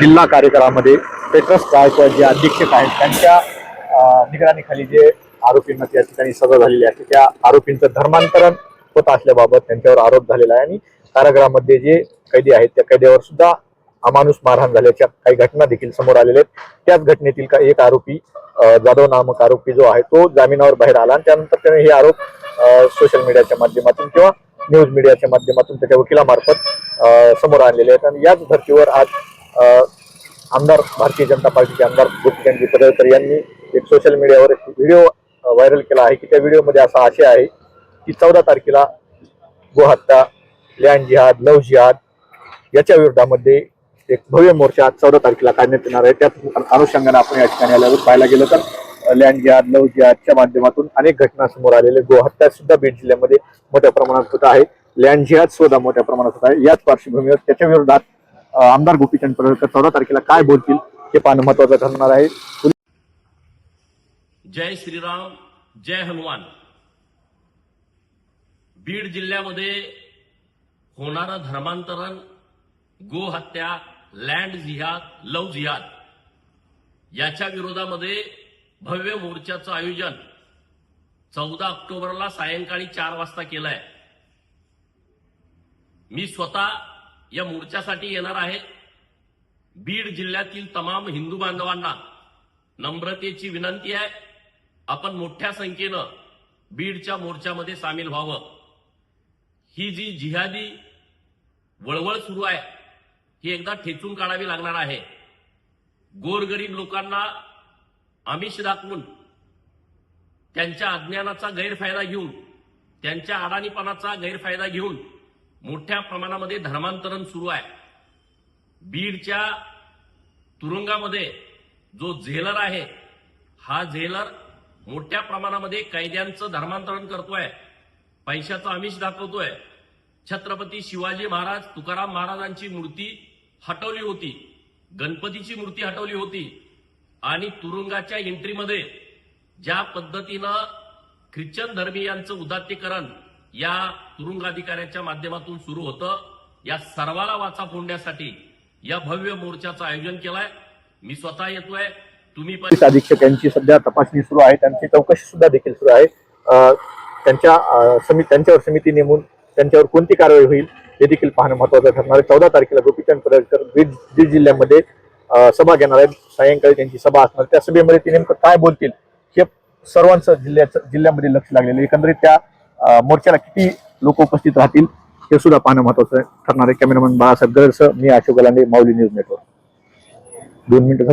जिल्हा कार्यक्रमामध्ये पेट्रस गायकवाड जे अधीक्षक आहेत त्यांच्या निगराणीखाली जे आरोपींना त्या ठिकाणी सजा झालेली आहे त्या आरोपींचं धर्मांतरण होत असल्याबाबत त्यांच्यावर आरोप झालेला आहे आणि कारागृहामध्ये जे कैदी आहेत त्या कैद्यावर सुद्धा अमानुष मारहाण झाल्याच्या काही घटना देखील समोर आलेल्या आहेत. त्याच घटनेतील का एक आरोपी जाधव नामक आरोपी जो आहे तो जामिनावर बाहेर आला आणि त्यानंतर त्याने हे आरोप सोशल मीडियाच्या माध्यमातून किंवा न्यूज मीडियाच्या माध्यमातून त्याच्या वकिलामार्फत समोर आणलेले आहेत. आणि याच धर्तीवर आज आमदार भारतीय जनता पार्टीचे आमदार गोपीचंदजी पडळकर यांनी एक सोशल मीडियावर एक व्हिडिओ व्हायरल केला आहे की त्या व्हिडिओमध्ये असा आशय आहे की चौदा तारखेला गोहत्या लँड जिहाद लव जिहाद याच्या विरोधामध्ये एक भव्य मोर्चा चौदा तारखेला काढण्यात येणार आहे. त्या अनुषंगाने आपण या ठिकाणी आल्यावर पाहायला गेलं तर लँड जिहाद लव जिहादच्या माध्यमातून अनेक घटना समोर आलेले गोहत्या सुद्धा बीड जिल्ह्यामध्ये मोठ्या प्रमाणात होत आहे. लँड जिहाद सुद्धा मोठ्या प्रमाणात होत आहे. याच पार्श्वभूमीवर त्याच्या विरोधात आमदार गोपीचंद पडळकर चौदा तारखेला काय बोलतील हे पाहणं महत्वाचं ठरणार आहे. जय श्रीराम जय हनुमान. बीड जिल्ह्यामध्ये होणारं धर्मांतरण गोहत्या लँड जिहाद लव जिहाद याच्या विरोधामध्ये भव्य मोर्चाचं आयोजन चौदा ऑक्टोबरला सायंकाळी चार वाजता केलंय. मी स्वतः या मोर्चासाठी येणार आहे बीड जिल्ह्यातील तमाम हिंदू बांधवांना नम्रतेची विनंती आहे. आपण मोठ्या संख्येनं बीडच्या मोर्चामध्ये सामील व्हावं. ही जी जिहादी वळवळ सुरू आहे ही एकदा ठेचून काढावी लागणार आहे. गोरगरीब लोकांना आमिष दाखवून त्यांच्या अज्ञानाचा गैरफायदा घेऊन त्यांच्या अडाणीपणाचा गैरफायदा घेऊन मोठ्या प्रमाणामध्ये धर्मांतरण सुरू आहे. बीडच्या तुरुंगामध्ये जो झेलर आहे हा झेलर मोठ्या प्रमाणामध्ये कैद्यांचं धर्मांतरण करतोय. पैशाचं आमिष दाखवतोय. छत्रपती शिवाजी महाराज तुकाराम महाराजांची मूर्ती हटवली होती. गणपतीची मूर्ती हटवली होती. आणि तुरुंगाच्या एंट्रीमध्ये ज्या पद्धतीनं ख्रिश्चन धर्मीयांचं उदात्तीकरण या तुरुंगाधिकाऱ्यांच्या माध्यमातून सुरू होतं. या सर्वाला वाचा फोडण्यासाठी या भव्य मोर्चाचं आयोजन केलंय. मी स्वतः येतोय. तुम्ही पण पोलीस अधीक्षक यांची सध्या तपासणी सुरू आहे. त्यांची चौकशी सुद्धा देखील सुरू आहे. त्यांच्या समिती त्यांच्यावर समिती नेमून त्यांच्यावर कोणती कारवाई होईल हे देखील पाहणं महत्वाचं ठरणार आहे. चौदा तारखेला गोपीचंद पडळकर बीड बीड जिल्ह्यामध्ये सभा घेणार आहेत. सायंकाळी त्यांची सभा असणार. त्या सभेमध्ये ते नेमकं काय बोलतील हे सर्वांचं जिल्ह्याचं जिल्ह्यामध्ये लक्ष लागलेलं एकंदरीत त्या मोर्चाला किती लोक उपस्थित राहतील हे सुद्धा पाहणं महत्वाचं ठरणार आहे कॅमेरामॅन बाळासाहेब गरसह मी अशोक गलांडे माऊली न्यूज नेटवर्क. दोन मिनिटं